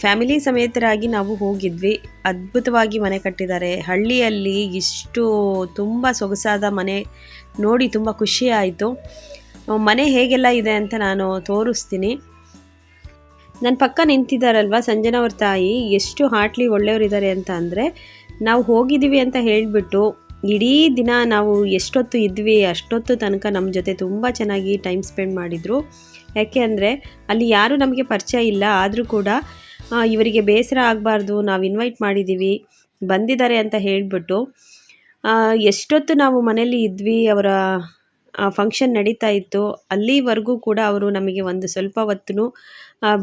Family ಸಮೇತರಾಗಿ ನಾವು ಹೋಗಿದ್ವಿ. ಅದ್ಭುತವಾಗಿ ಮನೆ ಕಟ್ಟಿದ್ದಾರೆ. ಹಳ್ಳಿಯಲ್ಲಿ ಇಷ್ಟು ತುಂಬ ಸೊಗಸಾದ ಮನೆ ನೋಡಿ ತುಂಬ ಖುಷಿ ಆಯಿತು. ಮನೆ ಹೇಗೆಲ್ಲ ಇದೆ ಅಂತ ನಾನು ತೋರಿಸ್ತೀನಿ. ನನ್ನ ಪಕ್ಕ ನಿಂತಿದ್ದಾರಲ್ವ ಸಂಜನವ್ರ ತಾಯಿ? ಎಷ್ಟು ಹಾಟ್ಲಿ ಒಳ್ಳೆಯವರಿದ್ದಾರೆ ಅಂತ ಅಂದರೆ, ನಾವು ಹೋಗಿದ್ದೀವಿ ಅಂತ ಹೇಳಿಬಿಟ್ಟು ಇಡೀ ದಿನ ನಾವು ಎಷ್ಟೊತ್ತು ಇದ್ವಿ, ಅಷ್ಟೊತ್ತು ತನಕ ನಮ್ಮ ಜೊತೆ ತುಂಬ ಚೆನ್ನಾಗಿ ಟೈಮ್ ಸ್ಪೆಂಡ್ ಮಾಡಿದರು. ಯಾಕೆ ಅಂದರೆ, ಅಲ್ಲಿ ಯಾರೂ ನಮಗೆ ಪರಿಚಯ ಇಲ್ಲ, ಆದರೂ ಕೂಡ ಇವರಿಗೆ ಬೇಸರ ಆಗಬಾರ್ದು, ನಾವು ಇನ್ವೈಟ್ ಮಾಡಿದ್ದೀವಿ ಬಂದಿದ್ದಾರೆ ಅಂತ ಹೇಳಿಬಿಟ್ಟು ಎಷ್ಟೊತ್ತು ನಾವು ಮನೇಲಿ ಇದ್ವಿ, ಅವರ ಫಂಕ್ಷನ್ ನಡೀತಾ ಇತ್ತು, ಅಲ್ಲಿವರೆಗೂ ಕೂಡ ಅವರು ನಮಗೆ ಒಂದು ಸ್ವಲ್ಪ ಹೊತ್ತು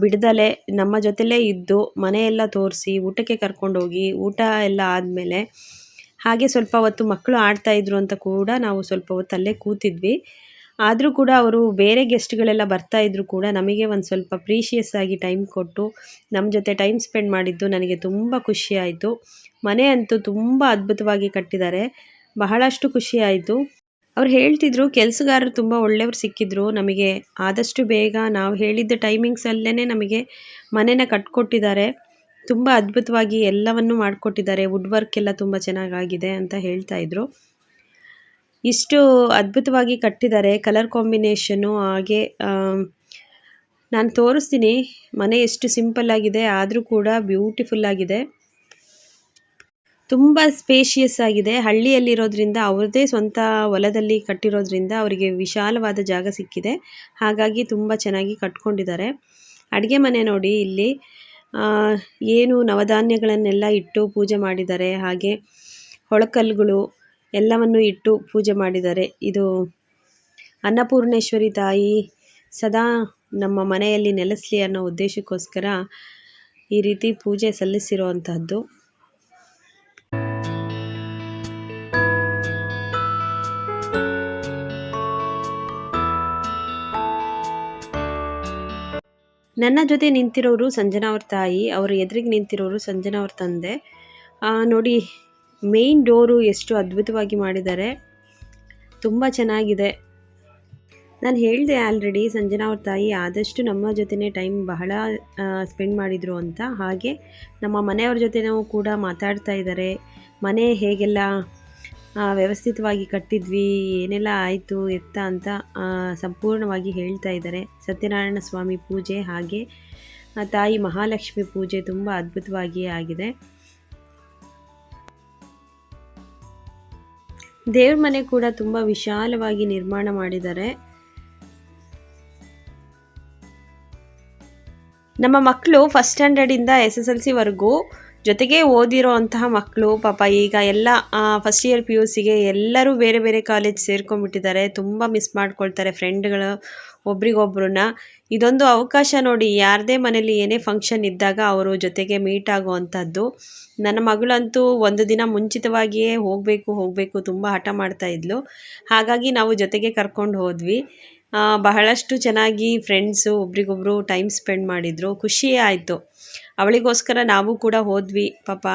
ಬಿಡ್ದಲೆ, ನಮ್ಮ ಜೊತೆಲೇ ಇದ್ದು ಮನೆಯೆಲ್ಲ ತೋರಿಸಿ, ಊಟಕ್ಕೆ ಕರ್ಕೊಂಡೋಗಿ ಊಟ ಎಲ್ಲ ಆದಮೇಲೆ, ಹಾಗೆ ಸ್ವಲ್ಪ ಹೊತ್ತು ಮಕ್ಕಳು ಆಡ್ತಾಯಿದ್ರು ಅಂತ ಕೂಡ ನಾವು ಸ್ವಲ್ಪ ಹೊತ್ತು ಅಲ್ಲೇ ಕೂತಿದ್ವಿ. ಆದರೂ ಕೂಡ ಅವರು ಬೇರೆ ಗೆಸ್ಟ್ಗಳೆಲ್ಲ ಬರ್ತಾ ಇದ್ರು ಕೂಡ ನಮಗೆ ಒಂದು ಸ್ವಲ್ಪ ಪ್ರೀಷಿಯಸ್ ಆಗಿ ಟೈಮ್ ಕೊಟ್ಟು ನಮ್ಮ ಜೊತೆ ಟೈಮ್ ಸ್ಪೆಂಡ್ ಮಾಡಿದ್ದು ನನಗೆ ತುಂಬ ಖುಷಿ ಆಯಿತು. ಮನೆ ಅಂತೂ ತುಂಬ ಅದ್ಭುತವಾಗಿ ಕಟ್ಟಿದ್ದಾರೆ. ಬಹಳಷ್ಟು ಖುಷಿ ಆಯಿತು. ಅವ್ರು ಹೇಳ್ತಿದ್ರು, ಕೆಲಸಗಾರರು ತುಂಬ ಒಳ್ಳೆಯವ್ರು ಸಿಕ್ಕಿದ್ರು. ನಮಗೆ ಆದಷ್ಟು ಬೇಗ ನಾವು ಹೇಳಿದ್ದ ಟೈಮಿಂಗ್ಸಲ್ಲೇ ನಮಗೆ ಮನೆನ ಕಟ್ಕೊಟ್ಟಿದ್ದಾರೆ. ತುಂಬ ಅದ್ಭುತವಾಗಿ ಎಲ್ಲವನ್ನು ಮಾಡಿಕೊಟ್ಟಿದ್ದಾರೆ. ವುಡ್ ವರ್ಕ್ ಎಲ್ಲ ತುಂಬ ಚೆನ್ನಾಗಾಗಿದೆ ಅಂತ ಹೇಳ್ತಾ ಇದ್ರು. ಇಷ್ಟು ಅದ್ಭುತವಾಗಿ ಕಟ್ಟಿದ್ದಾರೆ ಕಲರ್ ಕಾಂಬಿನೇಷನು ಹಾಗೆ ನಾನು ತೋರಿಸ್ತೀನಿ. ಮನೆ ಎಷ್ಟು ಸಿಂಪಲ್ ಆಗಿದೆ, ಆದರೂ ಕೂಡ ಬ್ಯೂಟಿಫುಲ್ ಆಗಿದೆ. ತುಂಬ ಸ್ಪೇಷಿಯಸ್ ಆಗಿದೆ. ಹಳ್ಳಿಯಲ್ಲಿರೋದ್ರಿಂದ, ಅವ್ರದ್ದೇ ಸ್ವಂತ ಹೊಲದಲ್ಲಿ ಕಟ್ಟಿರೋದ್ರಿಂದ ಅವರಿಗೆ ವಿಶಾಲವಾದ ಜಾಗ ಸಿಕ್ಕಿದೆ. ಹಾಗಾಗಿ ತುಂಬ ಚೆನ್ನಾಗಿ ಕಟ್ಕೊಂಡಿದ್ದಾರೆ. ಅಡುಗೆ ಮನೆ ನೋಡಿ ಇಲ್ಲಿ. ಏನು ನವಧಾನ್ಯಗಳನ್ನೆಲ್ಲ ಇಟ್ಟು ಪೂಜೆ ಮಾಡಿದ್ದಾರೆ. ಹಾಗೆ ಹೊಳಕಲ್ಲುಗಳು ಎಲ್ಲವನ್ನು ಇಟ್ಟು ಪೂಜೆ ಮಾಡಿದ್ದಾರೆ ಇದು ಅನ್ನಪೂರ್ಣೇಶ್ವರಿ ತಾಯಿ ಸದಾ ನಮ್ಮ ಮನೆಯಲ್ಲಿ ನೆಲೆಸಲಿ ಅನ್ನೋ ಉದ್ದೇಶಕ್ಕೋಸ್ಕರ ಈ ರೀತಿ ಪೂಜೆ ಸಲ್ಲಿಸಿರುವಂತಹದ್ದು. ನನ್ನ ಜೊತೆ ನಿಂತಿರೋರು ಸಂಜನಾ ಅವ್ರ ತಾಯಿ, ಅವರು ಎದುರಿಗೆ ನಿಂತಿರೋರು ಸಂಜನಾ ಅವ್ರ ತಂದೆ. ನೋಡಿ ಮೇಯ್ನ್ ಡೋರು ಎಷ್ಟು ಅದ್ಭುತವಾಗಿ ಮಾಡಿದ್ದಾರೆ. ತುಂಬ ಚೆನ್ನಾಗಿದೆ. ನಾನು ಹೇಳಿದೆ ಆಲ್ರೆಡಿ ಸಂಜನಾ ಅವ್ರ ತಾಯಿ ಆದಷ್ಟು ನಮ್ಮ ಜೊತೆನೇ ಟೈಮ್ ಬಹಳ ಸ್ಪೆಂಡ್ ಮಾಡಿದರು ಅಂತ. ಹಾಗೆ ನಮ್ಮ ಮನೆಯವ್ರ ಜೊತೆನೂ ಕೂಡ ಮಾತಾಡ್ತಾ ಇದ್ದಾರೆ. ಮನೆ ಹೇಗೆಲ್ಲ ವ್ಯವಸ್ಥಿತವಾಗಿ ಕಟ್ಟಿದ್ವಿ, ಏನೆಲ್ಲ ಆಯಿತು, ಎತ್ತ ಅಂತ ಸಂಪೂರ್ಣವಾಗಿ ಹೇಳ್ತಾ ಇದ್ದಾರೆ. ಸತ್ಯನಾರಾಯಣ ಸ್ವಾಮಿ ಪೂಜೆ ಹಾಗೆ ತಾಯಿ ಮಹಾಲಕ್ಷ್ಮಿ ಪೂಜೆ ತುಂಬ ಅದ್ಭುತವಾಗಿ ಆಗಿದೆ. ದೇವ್ರ ಮನೆ ಕೂಡ ತುಂಬ ವಿಶಾಲವಾಗಿ ನಿರ್ಮಾಣ ಮಾಡಿದ್ದಾರೆ. ನಮ್ಮ ಮಕ್ಕಳು ಫಸ್ಟ್ ಸ್ಟ್ಯಾಂಡರ್ಡಿಂದ ಎಸ್ ಎಸ್ ಎಲ್ ಸಿವರೆಗೂ ಜೊತೆಗೆ ಓದಿರೋ ಅಂತಹ ಮಕ್ಕಳು, ಪಾಪ ಈಗ ಎಲ್ಲ ಫಸ್ಟ್ ಇಯರ್ ಪಿ ಯು ಸಿಗೆ ಎಲ್ಲರೂ ಬೇರೆ ಬೇರೆ ಕಾಲೇಜ್ ಸೇರ್ಕೊಂಡ್ಬಿಟ್ಟಿದ್ದಾರೆ. ತುಂಬ ಮಿಸ್ ಮಾಡ್ಕೊಳ್ತಾರೆ ಫ್ರೆಂಡ್ಗಳು ಒಬ್ರಿಗೊಬ್ರನ್ನ. ಇದೊಂದು ಅವಕಾಶ ನೋಡಿ, ಯಾರದೇ ಮನೇಲಿ ಏನೇ ಫಂಕ್ಷನ್ ಇದ್ದಾಗ ಅವರು ಜೊತೆಗೆ ಮೀಟ್ ಆಗುವಂಥದ್ದು. ನನ್ನ ಮಗಳಂತೂ ಒಂದು ದಿನ ಮುಂಚಿತವಾಗಿಯೇ ಹೋಗಬೇಕು ಹೋಗಬೇಕು ತುಂಬ ಹಠ ಮಾಡ್ತಾ ಇದ್ಲು. ಹಾಗಾಗಿ ನಾವು ಜೊತೆಗೆ ಕರ್ಕೊಂಡು ಹೋದ್ವಿ. ಬಹಳಷ್ಟು ಚೆನ್ನಾಗಿ ಫ್ರೆಂಡ್ಸು ಒಬ್ರಿಗೊಬ್ರು ಟೈಮ್ ಸ್ಪೆಂಡ್ ಮಾಡಿದರು. ಖುಷಿ ಆಯಿತು. ಅವಳಿಗೋಸ್ಕರ ನಾವು ಕೂಡ ಹೋದ್ವಿ. ಪಾಪ,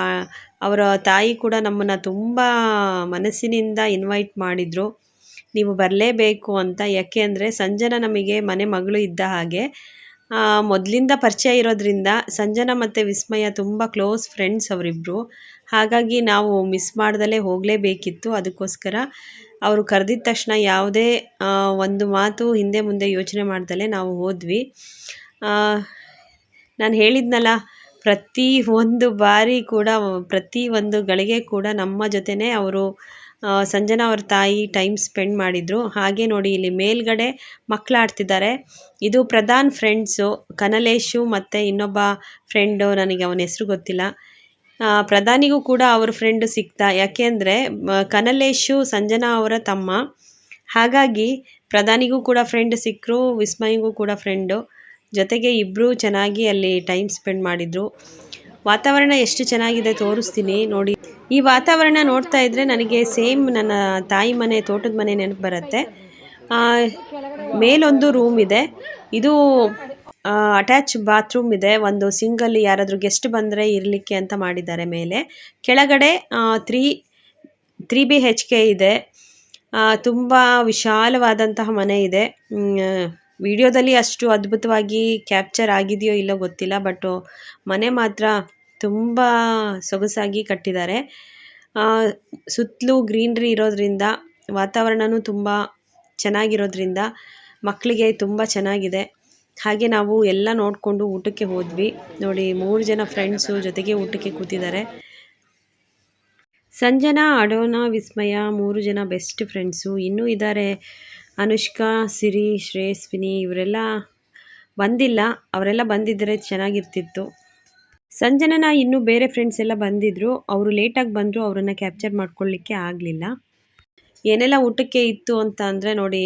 ಅವರ ತಾಯಿ ಕೂಡ ನಮ್ಮನ್ನು ತುಂಬ ಮನಸ್ಸಿನಿಂದ ಇನ್ವೈಟ್ ಮಾಡಿದರು. ನೀವು ಬರಲೇಬೇಕು ಅಂತ, ಯಾಕೆ ಅಂದರೆ ಸಂಜನಾ ನಮಗೆ ಮನೆ ಮಗಳು ಇದ್ದ ಹಾಗೆ. ಮೊದಲಿಂದ ಪರಿಚಯ ಇರೋದ್ರಿಂದ ಸಂಜನಾ ಮತ್ತು ವಿಸ್ಮಯ ತುಂಬ ಕ್ಲೋಸ್ ಫ್ರೆಂಡ್ಸ್ ಅವರಿಬ್ಬರು ಹಾಗಾಗಿ ನಾವು ಮಿಸ್ ಮಾಡ್ದಲೇ ಹೋಗಲೇಬೇಕಿತ್ತು. ಅದಕ್ಕೋಸ್ಕರ ಅವರು ಕರೆದಿದ ತಕ್ಷಣ ಯಾವುದೇ ಒಂದು ಮಾತು ಹಿಂದೆ ಮುಂದೆ ಯೋಚನೆ ಮಾಡ್ದಲೇ ನಾವು ಹೋದ್ವಿ. ನಾನು ಹೇಳಿದ್ನಲ್ಲ, ಪ್ರತಿ ಒಂದು ಬಾರಿ ಕೂಡ, ಪ್ರತಿ ಒಂದು ಗಳಿಗೆ ಕೂಡ ನಮ್ಮ ಜೊತೆನೇ ಅವರು ಸಂಜನಾ ಅವ್ರ ತಾಯಿ ಟೈಮ್ ಸ್ಪೆಂಡ್ ಮಾಡಿದರು. ಹಾಗೆ ನೋಡಿ ಇಲ್ಲಿ ಮೇಲ್ಗಡೆ ಮಕ್ಕಳು ಆಡ್ತಿದ್ದಾರೆ ಇದು ಪ್ರಧಾನ್ ಫ್ರೆಂಡ್ಸು ಕನಲೇಶು ಮತ್ತು ಇನ್ನೊಬ್ಬ ಫ್ರೆಂಡು ನನಗೆ ಅವನ ಹೆಸರು ಗೊತ್ತಿಲ್ಲ. ಪ್ರಧಾನಿಗೂ ಕೂಡ ಅವ್ರ ಫ್ರೆಂಡು ಸಿಕ್ತಾ. ಯಾಕೆಂದರೆ ಕನಲೇಶು, ಸಂಜನಾ ಅವರ ತಮ್ಮ. ಹಾಗಾಗಿ ಪ್ರಧಾನಿಗೂ ಕೂಡ ಫ್ರೆಂಡ್ ಸಿಕ್ಕರು ವಿಸ್ಮಯಿಗೂ ಕೂಡ ಫ್ರೆಂಡು ಜೊತೆಗೆ ಇಬ್ಬರು ಚೆನ್ನಾಗಿ ಅಲ್ಲಿ ಟೈಮ್ ಸ್ಪೆಂಡ್ ಮಾಡಿದರು. ವಾತಾವರಣ ಎಷ್ಟು ಚೆನ್ನಾಗಿದೆ ತೋರಿಸ್ತೀನಿ ನೋಡಿ. ಈ ವಾತಾವರಣ ನೋಡ್ತಾ ಇದ್ರೆ ನನಗೆ ಸೇಮ್ ನನ್ನ ತಾಯಿ ಮನೆ, ತೋಟದ ಮನೆ ನೆನಪು ಬರುತ್ತೆ. ಮೇಲೊಂದು ರೂಮ್ ಇದೆ. ಇದು ಅಟ್ಯಾಚ್ ಬಾತ್ರೂಮ್ ಇದೆ. ಒಂದು ಸಿಂಗಲ್ ಯಾರಾದರೂ ಗೆಸ್ಟ್ ಬಂದರೆ ಇರಲಿಕ್ಕೆ ಅಂತ ಮಾಡಿದ್ದಾರೆ ಮೇಲೆ. ಕೆಳಗಡೆ three three B H K ಇದೆ. ತುಂಬ ವಿಶಾಲವಾದಂತಹ ಮನೆ ಇದೆ. ವಿಡಿಯೋದಲ್ಲಿ ಅಷ್ಟು ಅದ್ಭುತವಾಗಿ ಕ್ಯಾಪ್ಚರ್ ಆಗಿದೆಯೋ ಇಲ್ಲೋ ಗೊತ್ತಿಲ್ಲ ಬಟ್ ಮನೆ ಮಾತ್ರ ತುಂಬ ಸೊಗಸಾಗಿ ಕಟ್ಟಿದ್ದಾರೆ. ಸುತ್ತಲೂ ಗ್ರೀನ್ರಿ ಇರೋದ್ರಿಂದ ವಾತಾವರಣವೂ ತುಂಬ ಚೆನ್ನಾಗಿರೋದ್ರಿಂದ ಮಕ್ಕಳಿಗೆ ತುಂಬ ಚೆನ್ನಾಗಿದೆ. ಹಾಗೆ ನಾವು ಎಲ್ಲ ನೋಡಿಕೊಂಡು ಊಟಕ್ಕೆ ಹೋದ್ವಿ. ನೋಡಿ, ಮೂರು ಜನ ಫ್ರೆಂಡ್ಸು ಜೊತೆಗೆ ಊಟಕ್ಕೆ ಕೂತಿದ್ದಾರೆ. ಸಂಜನಾ, ಅಡೋನಾ, ವಿಸ್ಮಯ ಮೂರು ಜನ ಬೆಸ್ಟ್ ಫ್ರೆಂಡ್ಸು. ಇನ್ನೂ ಇದ್ದಾರೆ ಅನುಷ್ಕಾ, ಸಿರಿ ಶ್ರೇಯಸ್ವಿನಿ ಇವರೆಲ್ಲ ಬಂದಿಲ್ಲ. ಅವರೆಲ್ಲ ಬಂದಿದ್ದರೆ ಚೆನ್ನಾಗಿರ್ತಿತ್ತು. ಸಂಜನನ ಇನ್ನೂ ಬೇರೆ ಫ್ರೆಂಡ್ಸ್ ಎಲ್ಲ ಬಂದಿದ್ದರು ಅವರು ಲೇಟಾಗಿ ಬಂದರು. ಅವರನ್ನು ಕ್ಯಾಪ್ಚರ್ ಮಾಡ್ಕೊಳ್ಳಿಕ್ಕೆ ಆಗಲಿಲ್ಲ. ಏನೆಲ್ಲ ಊಟಕ್ಕೆ ಇತ್ತು ಅಂತ ಅಂದರೆ ನೋಡಿ,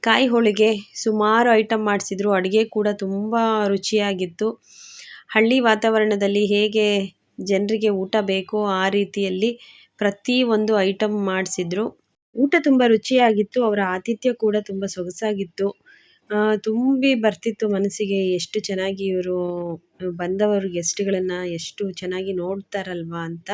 ಕಾಯಿ ಹೋಳಿಗೆ ಸುಮಾರು ಐಟಮ್ ಮಾಡಿಸಿದ್ರು. ಅಡುಗೆ ಕೂಡ ತುಂಬ ರುಚಿಯಾಗಿತ್ತು. ಹಳ್ಳಿ ವಾತಾವರಣದಲ್ಲಿ ಹೇಗೆ ಜನರಿಗೆ ಊಟ ಬೇಕೋ ಆ ರೀತಿಯಲ್ಲಿ ಪ್ರತಿ ಒಂದು ಐಟಮ್ ಮಾಡಿಸಿದ್ರು. ಊಟ ತುಂಬ ರುಚಿಯಾಗಿತ್ತು, ಅವರ ಆತಿಥ್ಯ ಕೂಡ ತುಂಬ ಸೊಗಸಾಗಿತ್ತು. ತುಂಬಿ ಬರ್ತಿತ್ತು ಮನಸ್ಸಿಗೆ ಎಷ್ಟು ಚೆನ್ನಾಗಿ ಇವರು ಬಂದವರು ಗೆಸ್ಟ್ಗಳನ್ನು ಎಷ್ಟು ಚೆನ್ನಾಗಿ ನೋಡ್ತಾರಲ್ವಾ ಅಂತ.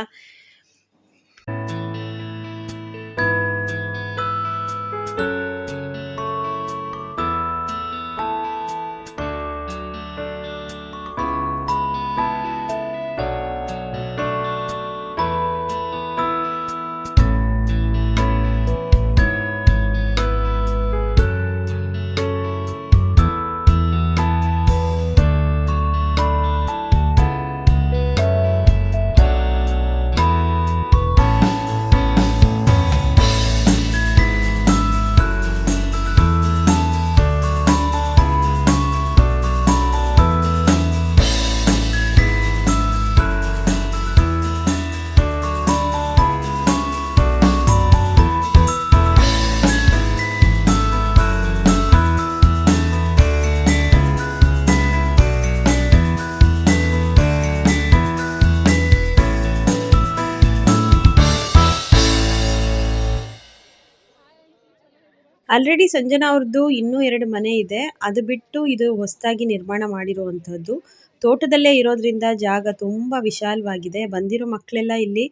ಆಲ್ರೆಡಿ ಸಂಜನಾ ಅವ್ರದ್ದು ಇನ್ನೂ ಎರಡು ಮನೆ ಇದೆ. ಅದು ಬಿಟ್ಟು ಇದು ಹೊಸದಾಗಿ ನಿರ್ಮಾಣ ಮಾಡಿರುವಂಥದ್ದು. ತೋಟದಲ್ಲೇ ಇರೋದ್ರಿಂದ ಜಾಗ ತುಂಬ ವಿಶಾಲವಾಗಿದೆ. ಬಂದಿರೋ ಮಕ್ಕಳೆಲ್ಲ ಇಲ್ಲಿ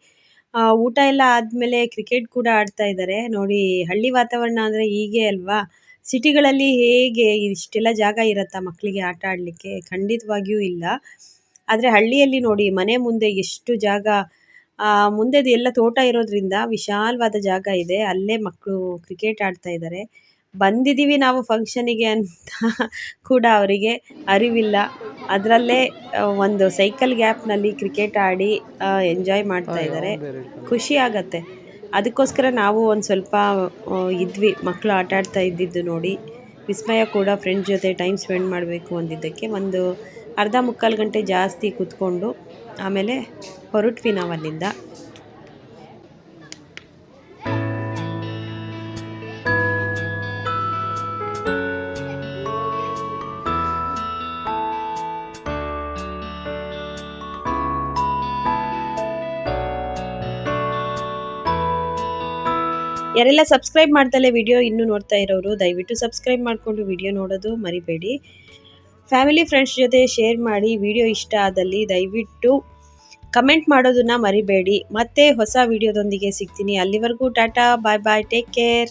ಊಟ ಎಲ್ಲ ಆದಮೇಲೆ ಕ್ರಿಕೆಟ್ ಕೂಡ ಆಡ್ತಾ ಇದ್ದಾರೆ. ನೋಡಿ, ಹಳ್ಳಿ ವಾತಾವರಣ ಅಂದರೆ ಹೀಗೆ ಅಲ್ವಾ? ಸಿಟಿಗಳಲ್ಲಿ ಹೇಗೆ ಇಷ್ಟೆಲ್ಲ ಜಾಗ ಇರುತ್ತಾ ಮಕ್ಕಳಿಗೆ ಆಟ ಆಡಲಿಕ್ಕೆ? ಖಂಡಿತವಾಗಿಯೂ ಇಲ್ಲ. ಆದರೆ ಹಳ್ಳಿಯಲ್ಲಿ ನೋಡಿ, ಮನೆ ಮುಂದೆ ಎಷ್ಟು ಜಾಗ ಮುಂದೆದು ಎಲ್ಲ ತೋಟ ಇರೋದ್ರಿಂದ ವಿಶಾಲವಾದ ಜಾಗ ಇದೆ. ಅಲ್ಲೇ ಮಕ್ಕಳು ಕ್ರಿಕೆಟ್ ಆಡ್ತಾ ಇದ್ದಾರೆ. ಬಂದಿದ್ದೀವಿ ನಾವು ಫಂಕ್ಷನಿಗೆ ಅಂತ ಕೂಡ ಅವರಿಗೆ ಅರಿವಿಲ್ಲ. ಅದರಲ್ಲೇ ಒಂದು ಸೈಕಲ್ ಗ್ಯಾಪ್ನಲ್ಲಿ ಕ್ರಿಕೆಟ್ ಆಡಿ ಎಂಜಾಯ್ ಮಾಡ್ತಾ ಇದ್ದಾರೆ. ಖುಷಿ ಆಗತ್ತೆ. ಅದಕ್ಕೋಸ್ಕರ ನಾವು ಒಂದು ಸ್ವಲ್ಪ ಇದ್ವಿ. ಮಕ್ಕಳು ಆಟ ಆಡ್ತಾ ಇದ್ದಿದ್ದು ನೋಡಿ. ವಿಸ್ಮಯ ಕೂಡ ಫ್ರೆಂಡ್ ಜೊತೆ ಟೈಮ್ ಸ್ಪೆಂಡ್ ಮಾಡಬೇಕು ಅಂದಿದ್ದಕ್ಕೆ ಒಂದು ಅರ್ಧ ಮುಕ್ಕಾಲು ಗಂಟೆ ಜಾಸ್ತಿ ಕೂತ್ಕೊಂಡು ಆಮೇಲೆ ಹೊರಟ್ವಿ ನಾವು ಅಲ್ಲಿಂದ ಯಾರೆಲ್ಲ ಸಬ್ಸ್ಕ್ರೈಬ್ ಮಾಡ್ತಾಳೆ ವಿಡಿಯೋ ಇನ್ನೂ ನೋಡ್ತಾ ಇರೋರು, ದಯವಿಟ್ಟು ಸಬ್ಸ್ಕ್ರೈಬ್ ಮಾಡಿಕೊಂಡು ವಿಡಿಯೋ ನೋಡೋದು ಮರಿಬೇಡಿ. ಫ್ಯಾಮಿಲಿ ಫ್ರೆಂಡ್ಸ್ ಜೊತೆ ಶೇರ್ ಮಾಡಿ ವಿಡಿಯೋ ಇಷ್ಟ ಆದಲ್ಲಿ ದಯವಿಟ್ಟು ಕಮೆಂಟ್ ಮಾಡೋದನ್ನ ಮರಿಬೇಡಿ. ಮತ್ತೆ ಹೊಸ ವಿಡಿಯೋದೊಂದಿಗೆ ಸಿಗ್ತೀನಿ. ಅಲ್ಲಿವರೆಗೂ tata, bye bye, take care.